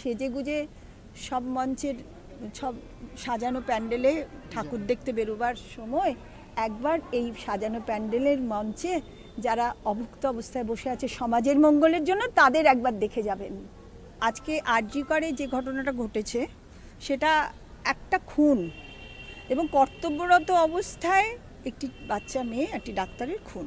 সেজে গুজে সব মঞ্চের, সব সাজানো প্যান্ডেলে ঠাকুর দেখতে বেরোবার সময় একবার এই সাজানো প্যান্ডেলের মঞ্চে যারা অভুক্ত অবস্থায় বসে আছে সমাজের মঙ্গলের জন্য তাদের একবার দেখে যাবেন। আজকে আরজি করে যে ঘটনাটা ঘটেছে সেটা একটা খুন এবং কর্তব্যরত অবস্থায় একটি বাচ্চা মেয়ে, একটি ডাক্তারের খুন।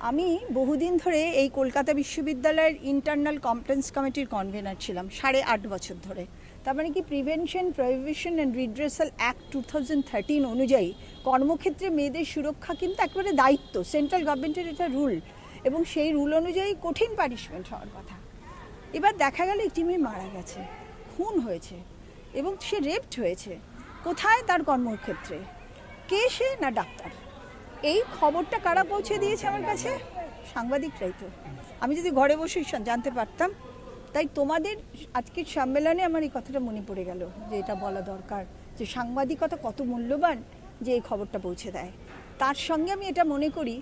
আমি বহুদিন ধরে এই কলকাতা বিশ্ববিদ্যালয়ের ইন্টারনাল কমপ্লেন্স কমিটির কনভেনার ছিলাম, সাড়ে আট বছর ধরে। তার মানে কি prevention prohibition and redressal act two thousand thirteen অনুযায়ী কর্মক্ষেত্রে মেয়েদের সুরক্ষা কিন্তু একেবারে দায়িত্ব সেন্ট্রাল গভর্নমেন্টের এটা রুল এবং সেই রুল অনুযায়ী কঠিন পানিশমেন্ট হওয়ার কথা। এবার দেখা গেল একটি মেয়ে মারা গেছে, খুন হয়েছে এবং সে রেপড হয়েছে। কোথায় তার কর্মক্ষেত্রে? কে সে না ডাক্তার? এই খবরটা কারা পৌঁছে দিয়েছে আমার কাছে? সাংবাদিকরাই তো। আমি যদি ঘরে বসে জানতে পারতাম, তাই তোমাদের আজকের সম্মেলনে আমার এই কথাটা মনে পড়ে গেল, যে এটা বলা দরকার, যে সাংবাদিকতা কত মূল্যবান যে এই খবরটা পৌঁছে দেয়। তার সঙ্গে আমি এটা মনে করি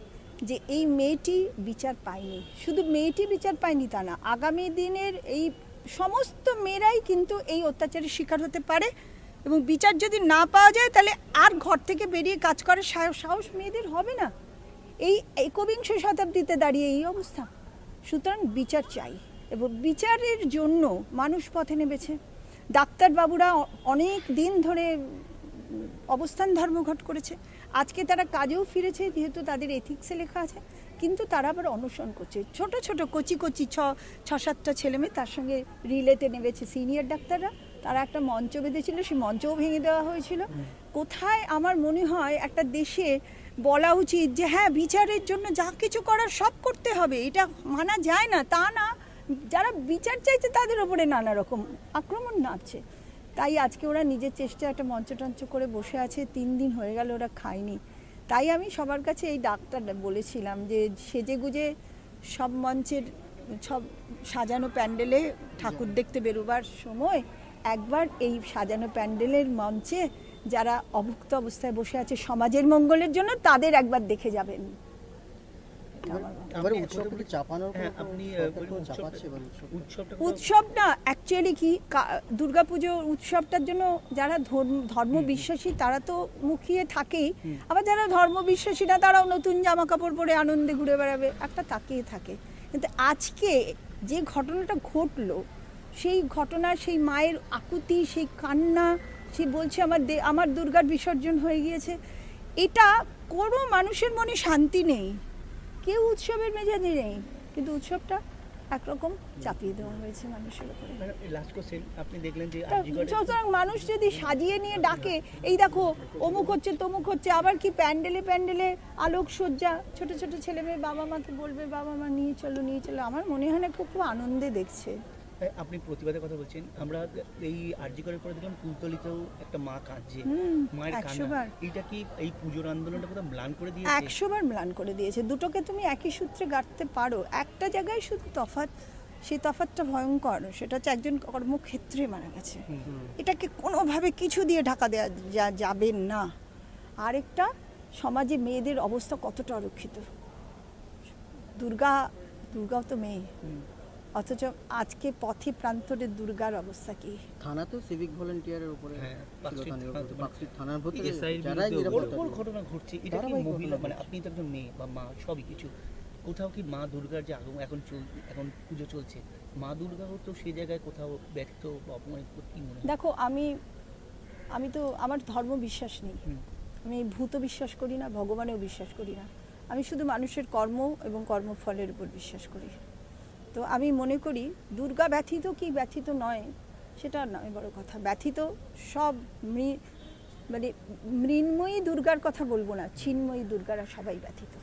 যে এই মেয়েটি বিচার পায়নি। শুধু মেয়েটি বিচার পায়নি তা না, আগামী দিনের এই সমস্ত মেয়েরাই কিন্তু এই অত্যাচারের শিকার হতে পারে। এবং বিচার যদি না পাওয়া যায়, তাহলে আর ঘর থেকে বেরিয়ে কাজ করার সাহস মেয়েদের হবে না। এই একবিংশ শতাব্দীতে দাঁড়িয়ে এই অবস্থা। সুতরাং বিচার চাই এবং বিচারের জন্য মানুষ পথে নেমেছে। ডাক্তারবাবুরা অনেক দিন ধরে অবস্থান ধর্মঘট করেছে। আজকে তারা কাজেও ফিরেছে, যেহেতু তাদের এথিক্সে লেখা আছে। কিন্তু তারা আবার অনশন করছে। ছোট ছোট, কচি কচি, ছ ছ, সাতটা ছেলেমেয়ে তার সঙ্গে রিলেতে নেমেছে। সিনিয়র ডাক্তাররা তারা একটা মঞ্চ বেঁধেছিল, সেই মঞ্চও ভেঙে দেওয়া হয়েছিল। কোথায় আমার মনে হয় একটা দেশে বলা উচিত যে হ্যাঁ বিচারের জন্য যা কিছু করার সব করতে হবে, এটা মানা যায় না, তা না। যারা বিচার চাইছে, তাদের ওপরে নানা রকম আক্রমণ নামছে। তাই আজকে ওরা নিজের চেষ্টা একটা মঞ্চ টঞ্চ করে বসে আছে, তিন দিন হয়ে গেল ওরা খায়নি। তাই আমি সবার কাছে এই ডাক্তার বলেছিলাম যে, সেজে গুজে সব মঞ্চের, সব সাজানো প্যান্ডেলে ঠাকুর দেখতে বেরোবার সময় একবার এই সাজানো প্যান্ডেলের মঞ্চে যারা অভুক্ত অবস্থায় বসে আছে সমাজের মঙ্গলের জন্য তাদের একবার দেখে যাবেন। হ্যাঁ, উৎসব না অ্যাকচুয়ালি কি কা- দুর্গাপুজো উৎসবটার জন্য যারা ধর্ম বিশ্বাসী তারা তো মুখিয়ে থাকেই। আবার যারা ধর্ম বিশ্বাসী না তারাও নতুন জামা কাপড় পরে আনন্দে ঘুরে বেড়াবে। একটা তাকিয়ে থাকে। কিন্তু আজকে যে ঘটনাটা ঘটলো সেই ঘটনা সেই মায়ের আকুতি সেই কান্না সে বলছে আমার দে- আমার দুর্গার বিসর্জন হয়ে গিয়েছে। এটা কোনো মানুষের মনে শান্তি নেই। কেউ উৎসবের মেজাজে নেই কিন্তু উৎসবটা একরকম চাপিয়ে দেওয়া হয়েছে মানুষের উপরে। সুতরাং মানুষ যদি সাজিয়ে নিয়ে ডাকে এই দেখো অমুক হচ্ছে তমুক হচ্ছে আবার কি প্যান্ডেলে প্যান্ডেলে আলোকসজ্জা ছোট ছোট ছেলে মেয়ে বাবা মাকে বলবে বাবা মা নিয়ে চলো নিয়ে চলো। আমার মনে হয় না খুব খুব আনন্দে দেখছে। আপনি প্রতিবাদের কথা বলছেন। আমরা এই আরজিগড়ের পরে দেখলাম কুলতলিতেও একটা মা কাঁদছে। মায়ের কান্না। এইটা কি এই পুজোর আন্দোলনটা কোথাও ম্লান করে দিয়েছে? একশো বার ম্লান করে দিয়েছে। দুটোকে তুমি একই সূত্রে গাঁটতে পারো। একটা জায়গায় শুধু তফাৎ সেই তফাৎটা ভয়ঙ্কর। সেটা হচ্ছে একজন কর্মক্ষেত্রে মারা গেছে। এটাকে কোনোভাবে কিছু দিয়ে ঢাকা দেওয়া যা যাবে না। আরেকটা সমাজে মেয়েদের অবস্থা কতটা অরক্ষিত? দুর্গা দুর্গাও তো মেয়ে। অথচ আজকে পথে প্রান্তরে দুর্গার অবস্থা কি? থানাতেও সিভিক ভলেন্টিয়ারের উপরে হ্যাঁ, থানার থানা তো- ভেতরে যে সাইড যারাই বিরুদ্ধে নিরাপত্তা ওর- ওর দিচ্ছে। ঘটনা ঘটছে। এটা কি মহিলা? মানে আপনি তো একজন মেয়ে বা মা সবই কিছু। কোথাও কি মা দুর্গার যে আগমন এখন চল এখন পুজো চলছে? মা দুর্গাও তো সেই জায়গায় কোথাও ব্যক্ত বা অপমানিত কি মনে দেখো আমি আমি তো আমার ধর্ম বিশ্বাস নেই। আমি ভূত বিশ্বাস করি না ভগবানেও বিশ্বাস করি না। আমি শুধু মানুষের কর্ম এবং কর্মফলের উপর বিশ্বাস করি। তো আমি মনে করি দুর্গা ব্যথিত কি ব্যথিত নয়, সেটা নয় বড় কথা। ব্যথিত সব মৃ মানে মৃন্ময়ী দুর্গার কথা বলব না, ছিন্ময়ী দুর্গারা সবাই ব্যথিত।